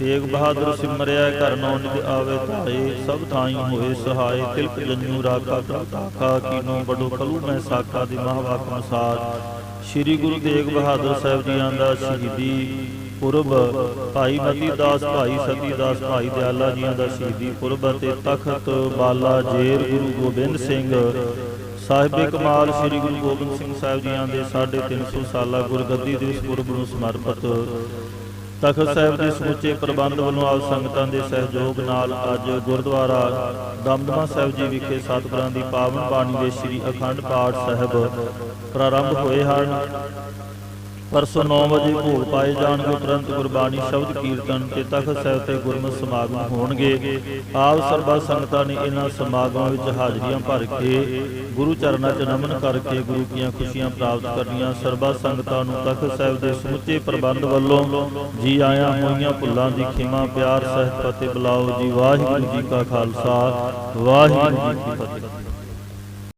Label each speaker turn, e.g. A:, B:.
A: ਤੇਗ ਬਹਾਦਰ ਸਿਮਰਿਆ ਕਰਨੋ ਨਿਜ ਆਵੇ ਧਾਰੇ ਸਭ ਥਾਈ ਹੋਏ ਸਹਾਏ, ਤਿਲਕ ਜੰਨੂ ਰਾਖਾ ਤਾਖਾ ਕੀਨੋ ਬੜੋ ਕਲੂ ਮੈਂ ਸਾਖਾ ਦੀ ਮਹਾਵਾਕ ਅਨੁਸਾਰ ਸ੍ਰੀ ਗੁਰੂ ਤੇਗ ਬਹਾਦਰ ਸਾਹਿਬ ਜੀਆਂ ਦਾ ਸ਼ਹੀਦੀ ਪੁਰਬ, ਭਾਈ ਮਤੀ ਦਾਸ, ਭਾਈ ਸਤੀ ਦਾਸ, ਭਾਈ ਦਿਆਲਾ ਜੀਆਂ ਦਾ ਸ਼ਹੀਦੀ ਪੁਰਬ ਅਤੇ ਤਖਤ ਬਾਲਾ ਜੇਰ ਗੁਰੂ ਗੋਬਿੰਦ ਸਿੰਘ। ਸਾਹਿਬੇ ਕਮਾਲ ਸ੍ਰੀ ਗੁਰੂ ਗੋਬਿੰਦ ਸਿੰਘ ਸਾਹਿਬ ਜੀਆਂ ਦੇ 350 ਸਾਲਾ ਗੁਰਗੱਦੀ ਦਿਵਸ ਪੁਰਬ ਨੂੰ ਸਮਰਪਿਤ ਤਖਤ ਸਾਹਿਬ ਦੇ ਸਮੁੱਚੇ ਪ੍ਰਬੰਧ ਵੱਲੋਂ ਆਪ ਸੰਗਤਾਂ ਦੇ ਸਹਿਯੋਗ ਨਾਲ ਅੱਜ ਗੁਰਦੁਆਰਾ ਦਮਦਮਾ ਸਾਹਿਬ ਜੀ ਵਿਖੇ ਸਤਿਗੁਰਾਂ ਦੀ ਪਾਵਨ ਬਾਣੀ ਦੇ ਸ੍ਰੀ ਅਖੰਡ ਪਾਠ ਸਾਹਿਬ ਪ੍ਰਾਰੰਭ ਹੋਏ ਹਨ। ਪਰਸੋਂ 9 ਵਜੇ ਭੋਗ ਪਾਏ ਜਾਣਗੇ, ਤੁਰੰਤ ਗੁਰਬਾਣੀ, ਸ਼ਬਦ, ਕੀਰਤਨ ਤੇ ਤਖਤ ਸਾਹਿਬ ਤੇ ਗੁਰਮਤਿ ਸਮਾਗਮ ਹੋਣਗੇ। ਆਪ ਸਰਬਾ ਸੰਗਤਾਂ ਨੇ ਇਹਨਾਂ ਸਮਾਗਮਾਂ ਵਿੱਚ ਹਾਜ਼ਰੀਆਂ ਭਰ ਕੇ ਗੁਰੂ ਚਰਨਾਂ 'ਚ ਨਮਨ ਕਰਕੇ ਗੁਰੂ ਦੀਆਂ ਖੁਸ਼ੀਆਂ ਪ੍ਰਾਪਤ ਕਰਨੀਆਂ। ਸਰਬਾ ਸੰਗਤਾਂ ਨੂੰ ਤਖਤ ਸਾਹਿਬ ਦੇ ਸਮੁੱਚੇ ਪ੍ਰਬੰਧ ਵੱਲੋਂ ਜੀ ਆਇਆਂ ਹੋਈਆਂ ਭੁੱਲਾਂ ਦੀ ਖਿਮਾ, ਪਿਆਰ, ਸਹਿਤ ਫਤਿਹ ਬੁਲਾਓ ਜੀ। ਵਾਹਿਗੁਰੂ ਜੀ ਕਾ ਖਾਲਸਾ, ਵਾਹਿਗੁਰੂ ਜੀ ਕੀ ਫਤਿਹ।